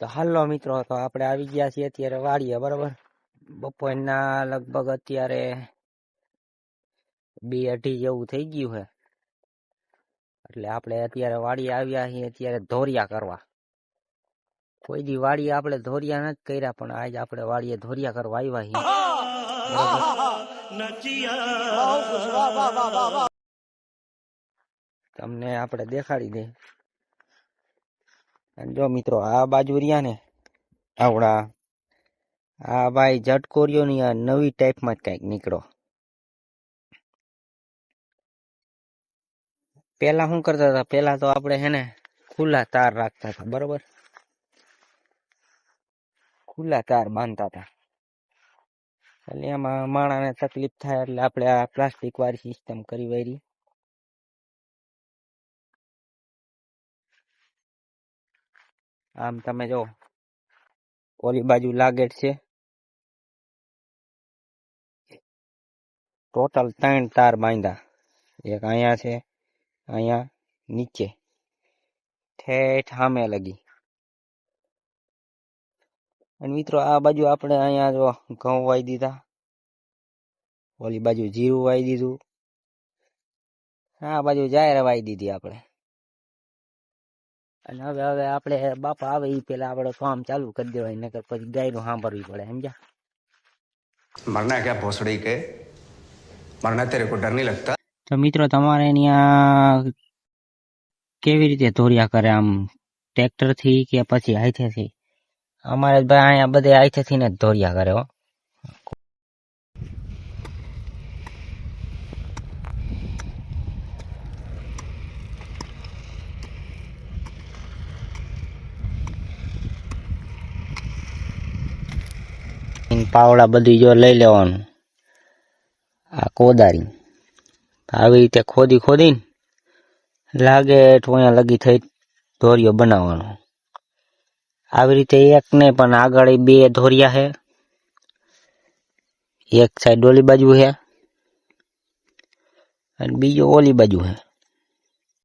તો હાલો મિત્રો તો આપણે આવી ગયા છીએ અત્યારે વાડીએ બરોબર બપોરના લગભગ અત્યારે બે અઢી જેવું થઈ ગયું છે એટલે આપણે અત્યારે વાડીએ આવ્યા છીએ અત્યારે ધોરિયા કરવા કોઈ દી વાડીએ આપણે ધોરિયા નથી કર્યા પણ આજ આપણે વાડીએ ધોરિયા કરવા આવ્યા છીએ બરોબર. તમને આપણે દેખાડી દે અને જો મિત્રો, આ બાજુ રહ્યા ને, આવડા. આ ભાઈ ઝટકોરિયો ની આ નવી ટાઈપમાં જ કંઈક નીકળો. પેલા શું કરતા હતા? પેલા તો આપણે હે ને, ખુલ્લા તાર રાખતા હતા, બરોબર? ખુલ્લા તાર બાંધતા હતા. એટલે એમાં માણાને તકલીફ થાય એટલે આપણે આ પ્લાસ્ટિક વાળી સિસ્ટમ કરી વારી આમ તમે જો ઓલી બાજુ લાગેટ છે ટોટલ ત્રણ તાર બાંધ્યા એક અહીંયા છે અહીંયા નીચે ઠેઠ સામે લગી અને મિત્રો આ બાજુ આપણે અહીંયા જો ઘઉં વાઈ દીધા ઓલી બાજુ જીરું વાઈ દીધું આ બાજુ જાહેર વાઈ દીધી આપણે અને હવે હવે આપડે બાપા આવે એ પેલા આપણે ફાર્મ ચાલુ કરી દેવાય નકર પછી ગાયનું સાંભળવી પડે સમજ્યા? મરના ક્યાં ભોસડી કે? મરના તેરે કો ડર નહીં લગતા? તો મિત્રો તમારે ત્યાં કેવી રીતે ધોર્યા કરે આમ? ટ્રેક્ટરથી કે પછી હાથેથી? અમારે ભાઈ અહીંયા બધે હાથેથી ને જ ધોરિયા કરે હો. પાવડા બધી જો લઈ લેવાનું. આ કોદારી આવી રીતે ખોદી ખોદીને લાગે તો અહીંયા લગી થઈ ધોરિયો બનાવવાનો. આવી રીતે એક નહીં પણ આગળ બે ધોરિયા છે. એક સાઈડ ઓલી બાજુ છે. અને બીજો ઓલી બાજુ છે.